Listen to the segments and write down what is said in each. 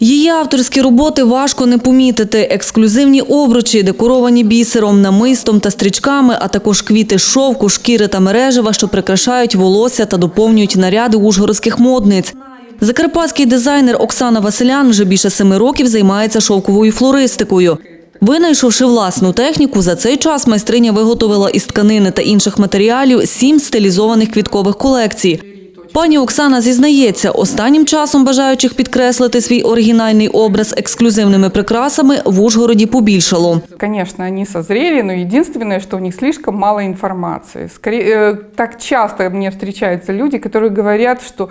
Її авторські роботи важко не помітити. Ексклюзивні обручі, декоровані бісером, намистом та стрічками, а також квіти шовку, шкіри та мережева, що прикрашають волосся та доповнюють наряди ужгородських модниць. Закарпатський дизайнер Оксана Василян вже більше семи років займається шовковою флористикою. Винайшовши власну техніку, за цей час майстриня виготовила із тканини та інших матеріалів сім стилізованих квіткових колекцій. Пані Оксана зізнається, останнім часом бажаючих підкреслити свій оригінальний образ ексклюзивними прикрасами в Ужгороді побільшало. Звісно, вони созрели, але єдине, що в них слишком мало інформації. Э, так часто мені зустрічаються люди, які говорять, что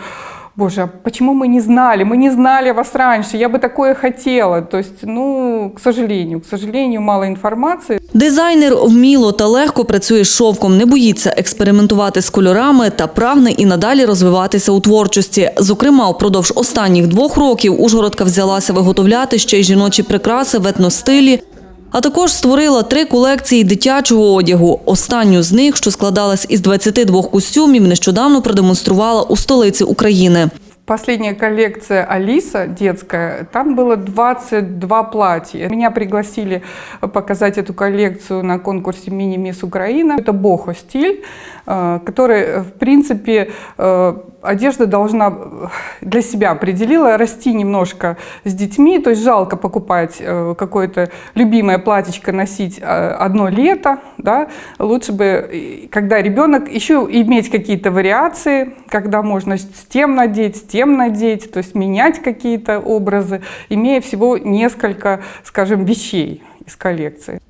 Боже, а почему мы не знали? Мы не знали вас раньше, я бы такое хотела. То есть, ну, к сожалению, к сожалению, мало информации. Дизайнер вміло та легко працює з шовком, не боїться експериментувати з кольорами та прагне і надалі розвиватися у творчості. Зокрема, впродовж останніх двох років Ужгородка взялася виготовляти ще й жіночі прикраси в етностилі, а також створила три колекції дитячого одягу. Останню з них, що складалась із 22 костюмів, нещодавно продемонструвала у столиці України. Последняя коллекция Алиса детская, там было 22 платья. Меня пригласили показать эту коллекцию на конкурсе «Мини-мисс Украина». Это бохо стиль, э, который, э, в принципе, э, одежда должна для себя определила расти немножко с детьми. То есть жалко покупать э, какое-то любимое платьечко носить э, одно лето. Да? Лучше бы, э, когда ребенок, еще иметь какие-то вариации, когда можно с тем надеть, с тем надеть, то есть менять какие-то образы, имея всего несколько, скажем, вещей из коллекции.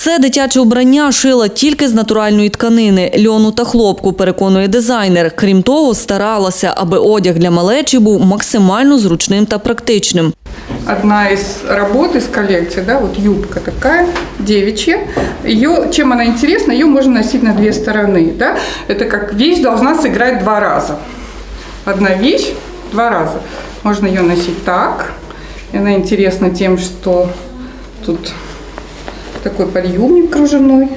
Це дитяче убрання шила тільки з натуральної тканини, льону та хлопку, переконує дизайнер. Крім того, старалася, аби одяг для малечі був максимально зручним та практичним. Одна из работ из коллекции, да, вот юбка такая, девичья. Ее, чем она интересна, ее можно носить на две стороны, да. Это как вещь должна сыграть два раза. Одна вещь два раза. Можно ее носить так. И она интересна тем, что тут такой подъемник кружевной.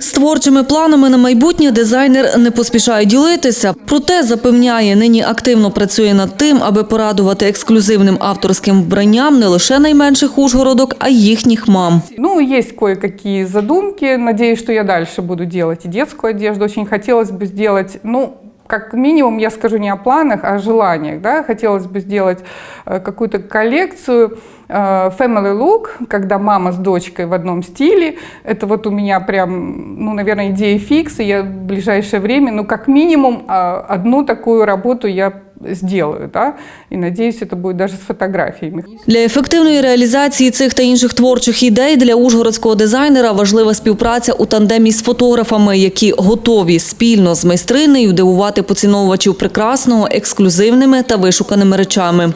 З творчими планами на майбутнє дизайнер не поспішає ділитися. Проте запевняє, нині активно працює над тим, аби порадувати ексклюзивним авторським вбранням не лише найменших ужгородок, а й їхніх мам. Ну, есть кое-какие задумки. Надеюсь, что я дальше буду делать и детскую одежду. Очень хотелось бы сделать, ну, как минимум, я скажу не о планах, а о желаниях. Да? Хотелось бы сделать э, какую-то коллекцию э, family look, когда мама с дочкой в одном стиле. Это вот у меня прям, ну, наверное, идея фикс, и я в ближайшее время, ну, как минимум, э, одну такую работу я сделаю, да, и надеюсь, это будет даже с фотографиями. Для ефективної реалізації цих та інших творчих ідей для ужгородського дизайнера важлива співпраця у тандемі з фотографами, які готові спільно з майстринею дивувати поціновувачів прекрасного ексклюзивними та вишуканими речами.